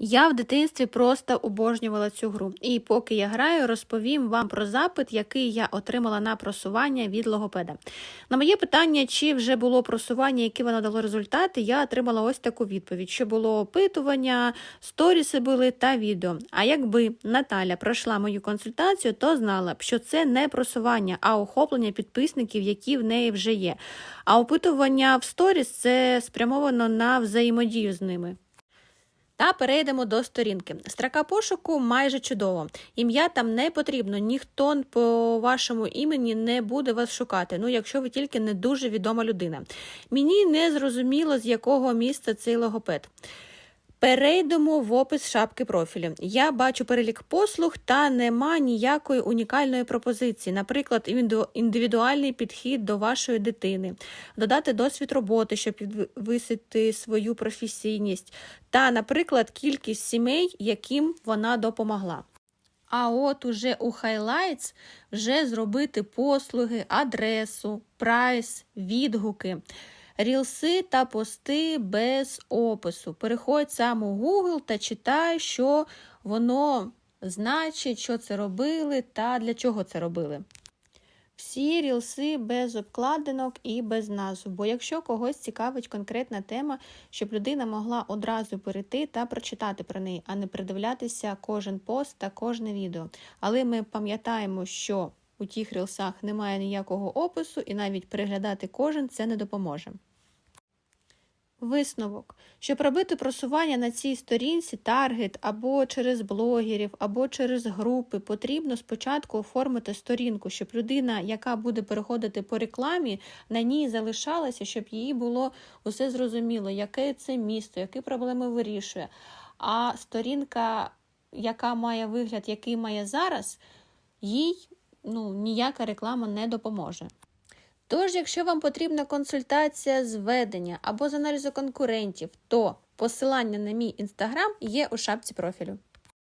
Я в дитинстві просто обожнювала цю гру. І поки я граю, розповім вам про запит, який я отримала на просування від логопеда. На моє питання, чи вже було просування, яке воно дало результати, я отримала ось таку відповідь: що було опитування, сторіси були та відео. А якби Наталя пройшла мою консультацію, то знала б, що це не просування, а охоплення підписників, які в неї вже є. А опитування в сторіс це спрямовано на взаємодію з ними. Та перейдемо до сторінки. Строка пошуку майже чудово. Ім'я там не потрібно, ніхто по вашому імені не буде вас шукати. Ну, якщо ви тільки не дуже відома людина. Мені не зрозуміло, з якого місця цей логопед. Перейдемо в опис шапки профілю. Я бачу перелік послуг та нема ніякої унікальної пропозиції, наприклад, індивідуальний підхід до вашої дитини, додати досвід роботи, щоб підвисити свою професійність, та, наприклад, кількість сімей, яким вона допомогла. А от уже у Highlights вже зробити послуги, адресу, прайс, відгуки, рілси та пости без опису. Переходь сам у Google та читай, що воно значить, що це робили та для чого це робили. Всі рілси без обкладинок і без назв. Бо якщо когось цікавить конкретна тема, щоб людина могла одразу перейти та прочитати про неї, а не придивлятися кожен пост та кожне відео. Але ми пам'ятаємо, що у тих рілсах немає ніякого опису, і навіть переглядати кожен це не допоможе. Висновок. Щоб робити просування на цій сторінці, таргет або через блогерів, або через групи, потрібно спочатку оформити сторінку, щоб людина, яка буде переходити по рекламі, на ній залишалася, щоб їй було усе зрозуміло, яке це місто, які проблеми вирішує. А сторінка, яка має вигляд, який має зараз, їй ну, ніяка реклама не допоможе. Тож, якщо вам потрібна консультація з ведення або з аналізу конкурентів, то посилання на мій інстаграм є у шапці профілю.